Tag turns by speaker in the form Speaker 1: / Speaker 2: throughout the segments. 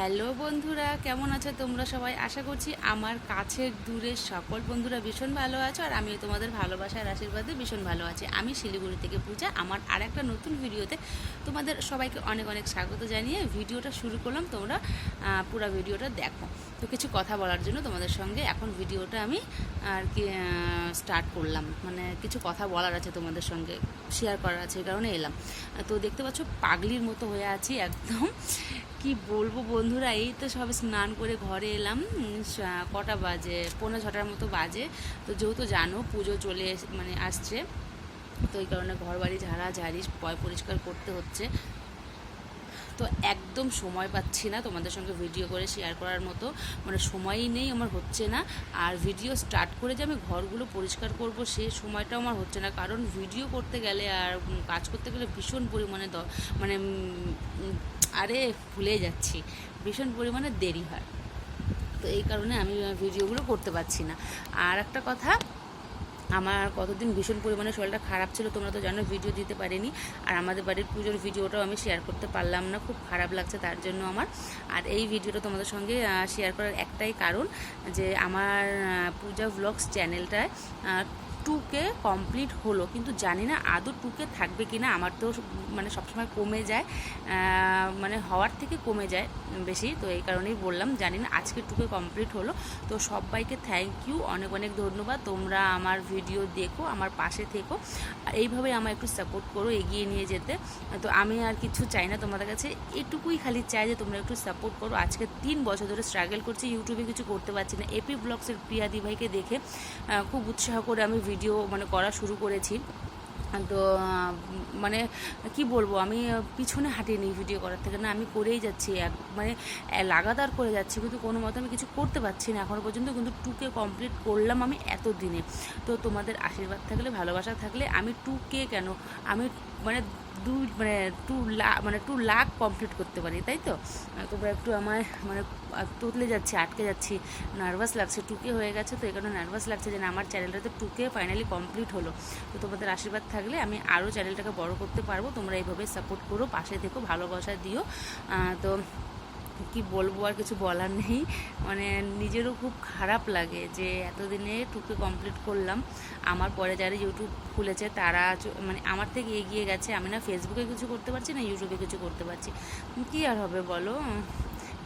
Speaker 1: Hello বন্ধুরা, কেমন আছো তোমরা সবাই? আশা করছি আমার কাছের দূরের সকল বন্ধুরা ভীষণ ভালো আছো আর আমিও তোমাদের ভালোবাসার আশীর্বাদে ভীষণ ভালো আছি। আমি শিলিগুড়ি থেকে পূজা, আমার আর একটা নতুন ভিডিওতে তোমাদের সবাইকে অনেক অনেক স্বাগত জানিয়ে ভিডিওটা শুরু করলাম। তোমরা পুরো ভিডিওটা দেখো। তো কিছু কথা বলার জন্য তোমাদের সঙ্গে এখন ভিডিওটা আমি আর কি স্টার্ট করলাম। মানে কিছু কথা বলার আছে তোমাদের সঙ্গে শেয়ার করার আছে এই কারণে এলাম। তো দেখতে পাচ্ছ, পাগলির মতো হয়ে আছি একদম। কি বলব বন্ধুরা? এই তো সবে স্নান করে ঘরে এলাম। কটা বাজে? পৌনে ছটার মতো বাজে। তো যেহেতু জানো, পুজো চলে মানে আসছে। তো এই কারণে ঘর বাড়ি ঝাড়া ঝাড়ি পয় পরিষ্কার করতে হচ্ছে। তো একদম সময় পাচ্ছি না তোমাদের সঙ্গে ভিডিও করে শেয়ার করার মতো। মানে সময়ই নেই, আমার হচ্ছে না। আর ভিডিও স্টার্ট করে যে আমি ঘরগুলো পরিষ্কার করব, সে সময়টাও আমার হচ্ছে না। কারণ ভিডিও করতে গেলে আর কাজ করতে গেলে ভীষণ পরিমাণে মানে আরে ভুলে যাচ্ছি। ভীষণ পরিমাণে দেরি হয়। তো এই কারণে আমি ভিডিওগুলো করতে পারছি না। আর একটা কথা, আমার কতদিন ভীষণ পরিমাণে শরীরটা খারাপ ছিল তোমরা তো জানো, ভিডিও দিতে পারিনি। আর আমাদের বাড়ির পুজোর ভিডিওটাও আমি শেয়ার করতে পারলাম না, খুব খারাপ লাগছে তার জন্য আমার। আর এই ভিডিওটা তোমাদের সঙ্গে শেয়ার করার একটাই কারণ যে আমার পূজা ভ্লগস চ্যানেলটায় টুকে কমপ্লিট হলো, কিন্তু জানি না আদৌ টুকে থাকবে কি না আমার তো মানে সবসময় কমে যায় মানে হওয়ার থেকে কমে যায় বেশি, তো এই কারণেই বললাম, জানি না আজকে টুকে কমপ্লিট হলো, তো সবাইকে থ্যাংক ইউ অনেক অনেক ধন্যবাদ, তোমরা আমার ভিডিও দেখো, আমার পাশে থেকো, এইভাবে আমার একটু সাপোর্ট করো, এগিয়ে নিয়ে যেতে, তো আমি আর কিছু চাই না, তোমাদের কাছে এটুকুই খালি চাই যে তোমরা একটু সাপোর্ট করো, আজকে তিন বছর ধরে স্ট্রাগল করছি ইউটিউবে কিছু করতে পারছি না এপি ব্লগসের প্রিয়া দিভাইকে দেখে খুব উৎসাহ করে আমি ভিডিও মানে করা শুরু করেছি। তো মানে কি বলব, আমি পিছনে হাঁটিয়ে নিই ভিডিও করার থেকে। না, আমি করেই যাচ্ছি, এক মানে লাগাতার করে যাচ্ছি, কিন্তু কোনো মতে আমি কিছু করতে পারছি না। এখনও পর্যন্ত কিন্তু টুকে কমপ্লিট করলাম আমি এত দিনে তো তোমাদের আশীর্বাদ থাকলে, ভালোবাসা থাকলে আমি টুকে কেন? আমি মানে দু মানে টু লাখ মানে টু লাখ কমপ্লিট করতে পারি, তাই তো? তোমরা একটু আমায় মানে তোতলে যাচ্ছি, আটকে যাচ্ছি। নার্ভাস লাগছে টুকে হয়ে গেছে, তো এই কারণে নার্ভাস লাগছে যে আমার চ্যানেলটাতে টুকে ফাইনালি কমপ্লিট হলো। তো তোমাদের আশীর্বাদ থাকলে আমি আরও চ্যানেলটাকে বড় করতে পারব। তোমরা এইভাবে সাপোর্ট করো, পাশে থেকো, ভালোবাসা দিও। তো কি বলব আর কিছু বলার নেই। মানে নিজেরও খুব খারাপ লাগে যে এতদিনে টুকে কমপ্লিট করলাম। আমার পরে যারা ইউটিউব খুলেছে তারা মানে আমার থেকে এগিয়ে গেছে। আমি না ফেসবুকে কিছু করতে পারছি না ইউটিউবে কিছু করতে পারছি। কী আর হবে বলো?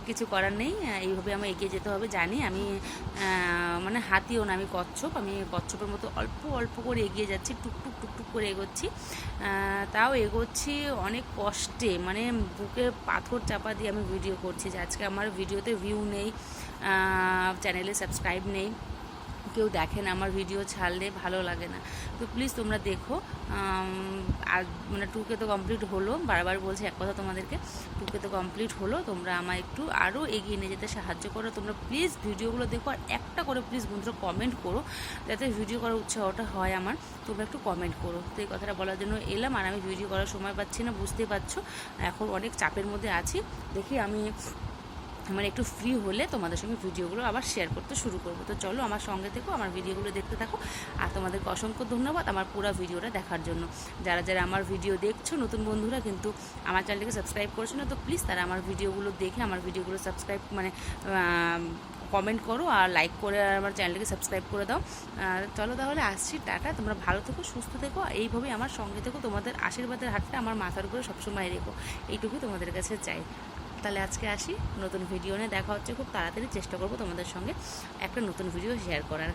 Speaker 1: কিছু করার নেই এইভাবে আমার এগিয়ে যেতে হবে, জানি আমি মানে হাতিও না, আমি কচ্ছপ, আমি কচ্ছপের মতো অল্প অল্প করে এগিয়ে যাচ্ছি টুকটুক টুকটুক করে এগোচ্ছি। তাও এগোচ্ছি অনেক কষ্টে মানে বুকে পাথর চাপা দিয়ে আমি ভিডিও করছি যে আজকে আমার ভিডিওতে ভিউ নেই চ্যানেলে সাবস্ক্রাইব নেই। কেউ দেখে না, আমার ভিডিও ছাড়লে ভালো লাগে না। তো প্লিজ তোমরা দেখো আর মানে টুকে তো কমপ্লিট হলো, বারবার বলছি এক কথা তোমাদেরকে টুকে তো কমপ্লিট হলো, তোমরা আমায় একটু আরও এগিয়ে নিয়ে যেতে সাহায্য করো। তোমরা প্লিজ ভিডিওগুলো দেখো, আর একটা করে প্লিজ বন্ধুরা কমেন্ট করো, যাতে ভিডিও করার উৎসাহটা হয় আমার, তোমরা একটু কমেন্ট করো। তো এই কথাটা বলার জন্য এলাম, আর আমি ভিডিও করার সময় পাচ্ছি না বুঝতে পারছ। এখন অনেক চাপের মধ্যে আছি। দেখি আমি মানে একটু ফ্রি হলে তোমাদের সঙ্গে ভিডিওগুলো আবার শেয়ার করতে শুরু করব। তো চলো আমার সঙ্গে থেকো, আমার ভিডিওগুলো দেখতে থাকো। আর তোমাদেরকে অসংখ্য ধন্যবাদ আমার পুরো ভিডিওটা দেখার জন্য। যারা যারা আমার ভিডিও দেখছ, নতুন বন্ধুরা কিন্তু আমার চ্যানেলকে সাবস্ক্রাইব করছ না, তো প্লিজ তারা আমার ভিডিওগুলো দেখে আমার ভিডিওগুলো সাবস্ক্রাইব মানে কমেন্ট করো আর লাইক করে আর আমার চ্যানেলটাকে সাবস্ক্রাইব করে দাও। আর চলো তাহলে আসছি, টাটা, তোমরা ভালো থেকো, সুস্থ থেকো। এইভাবেই আমার সঙ্গে থেকো, তোমাদের আশীর্বাদের হাতটা আমার মাথার উপরে সবসময় রেখো। এইটুকুই তোমাদের কাছে চাই। তাহলে আজকে আসি। নতুন ভিডিও নিয়ে দেখা হচ্ছে। খুব তাড়াতাড়ি চেষ্টা করব তোমাদের সঙ্গে একটা নতুন ভিডিও শেয়ার করার।